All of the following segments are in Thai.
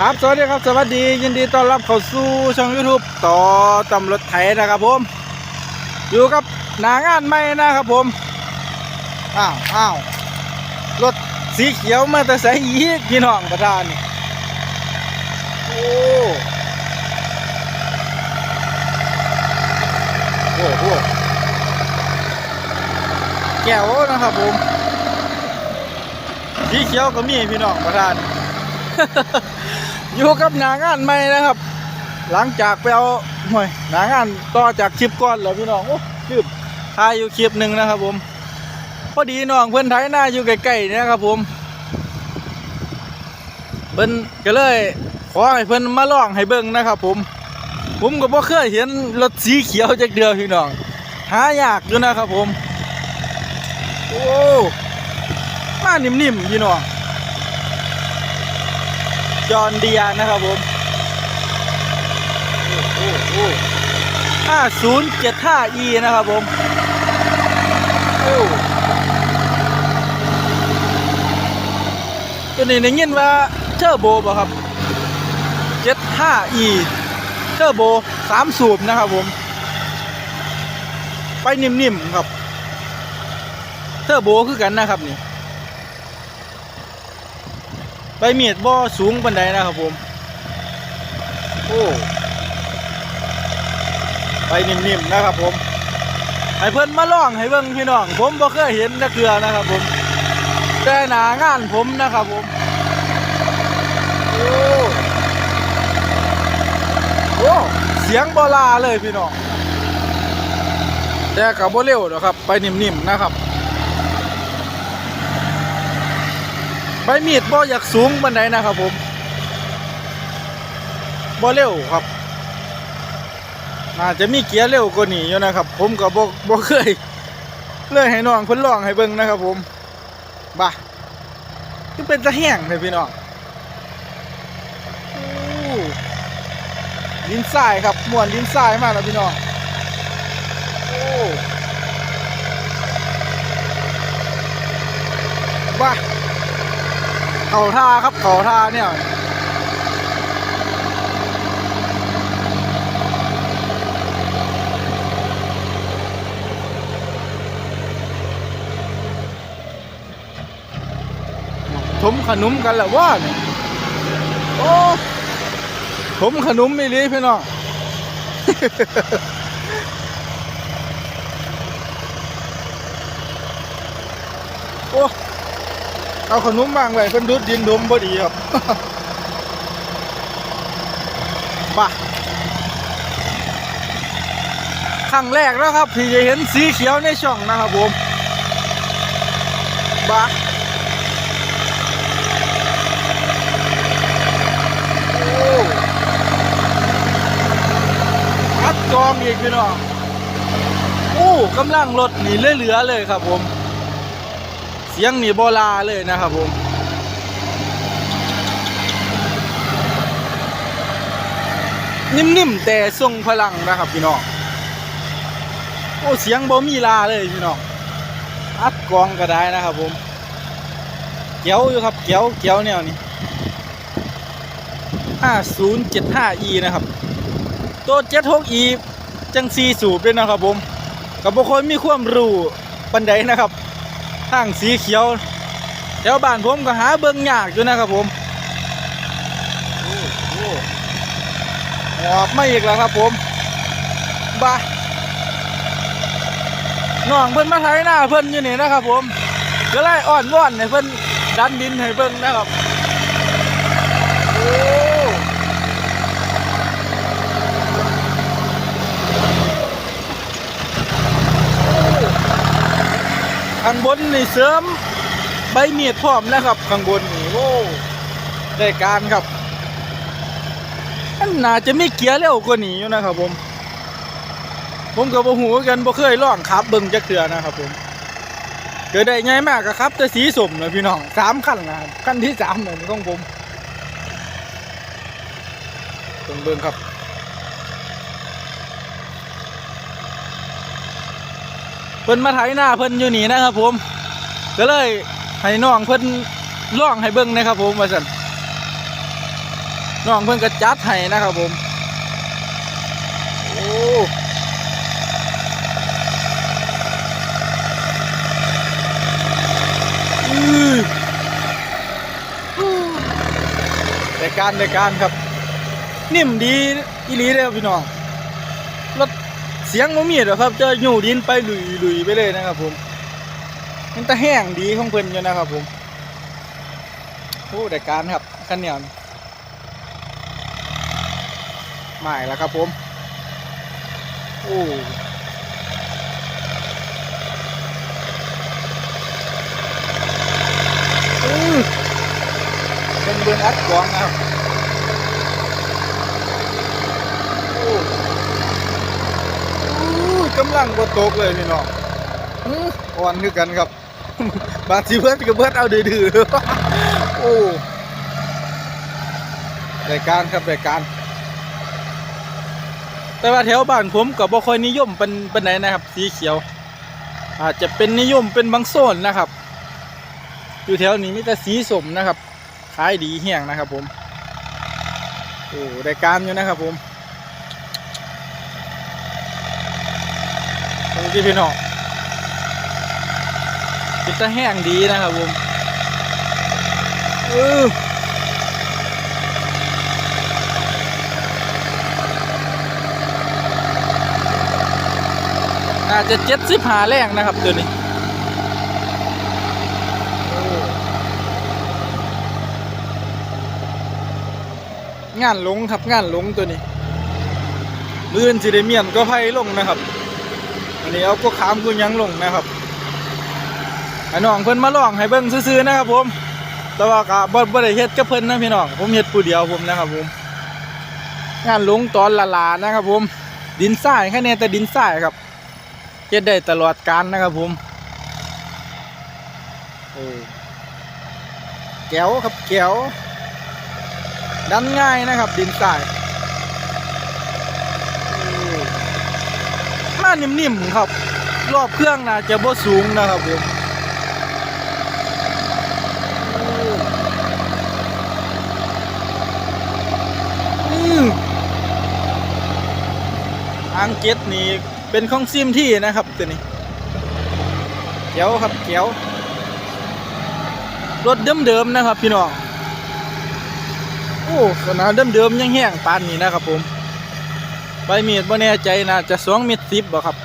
ครับ สวัสดีครับ สวัสดี ยินดีต้อนรับเข้าสู่ช่อง YouTube ต่อตำรวจไทยนะครับผม อยู่กับหนางานใหม่นะครับผม อ้าวอ้าวรถสีเขียวมาแต่ใส่ยีกพี่น้องประธานโอ้โหโหแก้วนะครับผม สีเขียวก็มีพี่น้องประธาน อยู่กับหนางานใหม่นะครับ หลังจากไปเอาห่วยหนางานต่อจากคลิปก่อนแล้วพี่น้องโอ้คลิปถ่ายอยู่คลิปหนึ่งนะครับ ผมพอดีน้องเพื่อนไทยหน้าอยู่ใกล้ๆเนี่ยครับ ผมเพิ่นก็เลยขอให้เพิ่นมาลองให้เบิ่งนะครับ ผม ผมก็บ่เคยเห็นรถสีเขียวจักเดียวพี่น้องหายากอยู่นะครับ ผม โอ้มานิ่มๆพี่น้อง จอห์นเดียนะครับผมโอ้โหห้าศูนย์เจ็ดห้า E นะครับผมโอ้ตัวนี้ได้ยินว่าเทอร์โบป่ะครับ 75E เทอร์โบสามสูบนะครับผม ไปนิ่มๆครับ เทอร์โบคือกันนะครับนี่ ใบเมียดบ่สูงปานใดนะครับผม โอ้ไปนิ่มๆนะครับผม ให้เพิ่อนมาลองให้เบิ่งพี่น้อง ผมบ่เคยเห็นจักเทื่อนะครับผม แต่หนางานผมนะครับผม โอ้โอ้เสียงบลาเลยพี่น้อง แต่ก็บ่เร็วดอกครับ ไปนิ่มๆนะครับ ใบมีดบ่อยากสูงบันไดนะครับผมบ่เร็วครับน่าจจะมีเกียร์เร็วกว่านี้อยู่นะครับ ผมก็บ่บ่เคยเลยให้น้องเพิ่นลองให้เบิ่งนะครับ ผมบ่าคือเป็นตะแห้งเลยพี่น้องโอ้ดินทรายครับมวนดินทรายมากแล้วพี่น้องโอ้บ้า เขาท่าครับเขาท่าเนี่ยถมขนมกันแหละว่าเนี่ยโอ้ถมขนมไม่ลีพี่น้อง เอาขนมบางไว้เพิ่นดูดดินดมบ่ดีครับป่ะครั้งแรกแล้วครับที่จะเห็นสีเขียวในช่องนะครับผมบ้าโอ้อัดกองอีกพี่น้องโอ้กำลังรถหนีเหลือๆเลยครับผม เสียงนี่โบลาเลยนะครับผมนิ่มๆแต่ทรงพลังนะครับพี่น้องโอ้เสียงบ่มีลาเลยพี่น้องอัดกองก็ได้นะครับผมเกียวอยู่ครับเกียวเกียวแนวนี้ 5075e นะครับ ตัว 76e จังซีสูบด้วยนะครับผมกับบุคคลมีความรู้ปันใดนะครับ ทางสีเขียวแถวบ้านผมก็หาเบิ่งยากอยู่นะครับผมโอ้โหออกมาอีกแล้วครับผมบ้าน้องเพิ่นมาไถหน้าเพิ่นอยู่นี่นะครับผมก็ไล่อ่อนว่อนให้เพิ่นดันดินให้เบิ่งนะครับ ข้างบนนี่เสริมใบเมียดพร้อมนะครับข้างบนนี่โอ้ได้การครับอันน่าจะไมีเกียร์เร็วกว่านี้อยู่นะครับผม ผมกับบ่หูคือกันบ่เคยลองขับเบิ่งจักเทื่อนะครับผมเกิดได้ไงมากครับแต่สีสมเลยพี่น้องสามคันนะครับคันที่สามเลยของผมเบิ่งเบิ่งครับ เพิ่นมาไถหน้าเพิ่นอยู่นี่นะครับผมก็เลยให้น้องเพิ่นล่องให้เบิ่งนะครับผมว่าซั่นน้องเพิ่นก็จัดให้นะครับผมโอ้อื้อรายการรายการครับ นิ่มดีอีหลีเลยครับพี่น้องรถ สียงบ่มีหรอครับ จะอยู่ดินไปลุยลุยไปเลยนะครับผม มันตะแห้งดีของเพิ่นอยู่นะครับผมโอ้รายการครับคันเหนียวนี่หมายแล้วครับผม โอ้เป็นเบืองอัดกวางนะครับ โอ้อู้ กำลังบ่ตกเลยพี่น้องอื้ออ่อนคือกันครับ บาดสิเบิดก็เบิดเอาดื้อๆโอ้รายการครับรายการ แต่ว่าแถวบ้านผมก็บ่ค่อยนิยมเป็นเป็นไหนนะครับ สีเขียว อาจจะเป็นนิยมเป็นบางโซนนะครับ อยู่แถวนี้มีแต่สีสมนะครับขายดีเฮี้ยงนะครับผมโอ้รายการอยู่นะครับผม ดูที่พี่น้องปิดตะแห้งดีนะครับผมเออน่าจะเจ็ดสิบหาแรงนะครับตัวนี้งานหลงครับงานหลงตัวนี้ลื่นสิได้เมียนก็ไพ่ลงนะครับ นี้เอาก็ขามกูยังลงนะครับไอ้น้องเพิ่นมาลองให้เบิ่งซื่อๆนะครับ ผม แต่ว่าก็บ่บ่ได้เฮ็ดกับเพิ่นนะพี่น้องผมเฮ็ดผู้เดียวผมนะครับผม งานลงตอนละลานะครับ ผม ดินทรายแค่นี้แต่ดินทรายครับเฮ็ดได้ตลอดกาลนะครับผมโอ้แก้วครับแก้วดันง่ายนะครับ ดินทรายโอ้มา นิ่มๆครับ รอบเครื่องน่าจะบ่สูงนะครับผมอ้อืมอ่างเก็ตนี่เป็นของซิมที่นะครับตัวนี้เกียวครับเกียวรถเดิมๆนะครับ พี่น้องโอ้สนามเดิมๆยังแห้งปานนี้นะครับผม ใบมีดบ่แน่ใจนะจะสองเมตรสิบบ่ครับ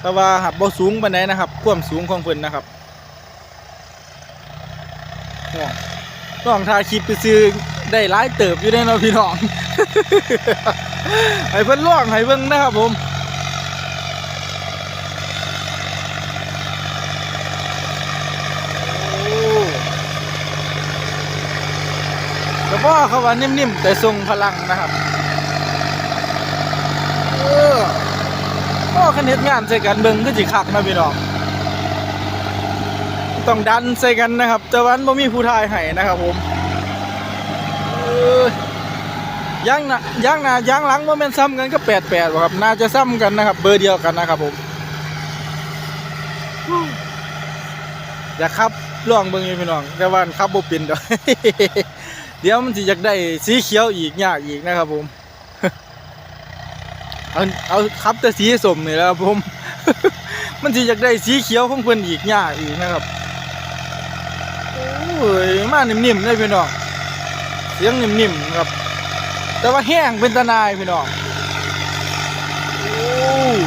แต่ว่าหับบ่สูงปานใดนะครับความสูงของเพิ่นนะครับน้องน้องถ่าคลิปไปซื้อได้หลายเติบอยู่ได้เนาะพี่น้องให้เพิ่นล่องให้เบิ่งนะครับผมโอ้ก็บ่เขาว่านิ่มๆแต่ทรงพลังนะครับ เออพ่อคันเฮ็ดงานใส่กันเบิ่งก็สิคักนะพี่น้องต้องดันใส่กันนะครับ แต่วันบ่มีผู้ทายให้นะครับผมเออย่างน้าย่างน้าย่างหลังบ่แม่นซ้ำกันก็88บ่ครับ น่าจะซ้ำกันนะครับ เบอร์เดียวกันนะครับผมอยากขับล่องเบิ่งอยู่พี่น้อง แต่ว่าขับบ่เป็นดอกเดี๋ยวมันสิอยากได้สีเขียวอีกยากอีกนะครับผม เอาเอาขับแต่สีสมนี่แหล้วครับผม มันสิอยากได้สีเขียวของเพิ่นอีกยากอีกนะครับโอ้ยมานิ่มๆเลยพี่น้องเสียงนิ่มๆครับ แต่ว่าแห้งเป็นตะนายพี่น้องโอ้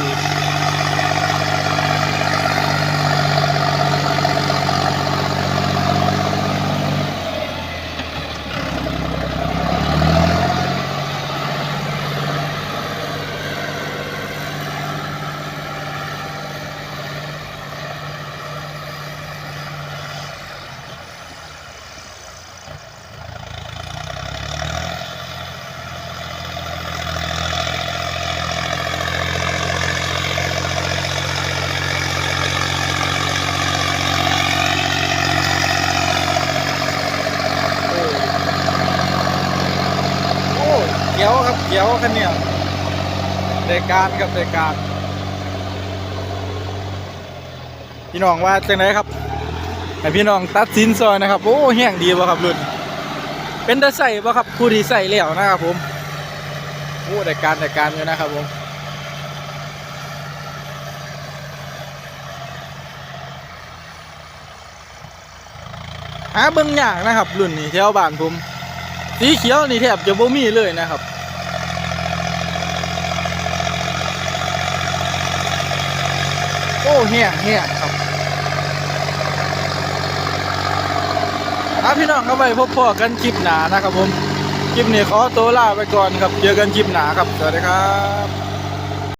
โอ้เขียว ครับเขียวคันเนี่ยรายการครับรายการพี่น้องว่าจังไดครับให้พี่น้องตัดสินซอยนะครับ โอ้แห้งดีบ่ครับรุ่น เป็นตะใส่บ่ครับผู้ที่ใส่แล้วนะครับผมโอ้ได้การได้การอยู่นะครับผมหาเบิ่งยากนะครับ รุ่นนี้แถวบ้านผมสีเขียวนี่แทบจะบ่มีเลยนะครับ อ้เฮียเฮียครับครับพี่น้องครับไปพบพ่อกันคลิปหนานะครับผม คลิปนี้ขอตัวลาไปก่อนครับ เจอกันคลิปหนาครับ สวัสดีครับ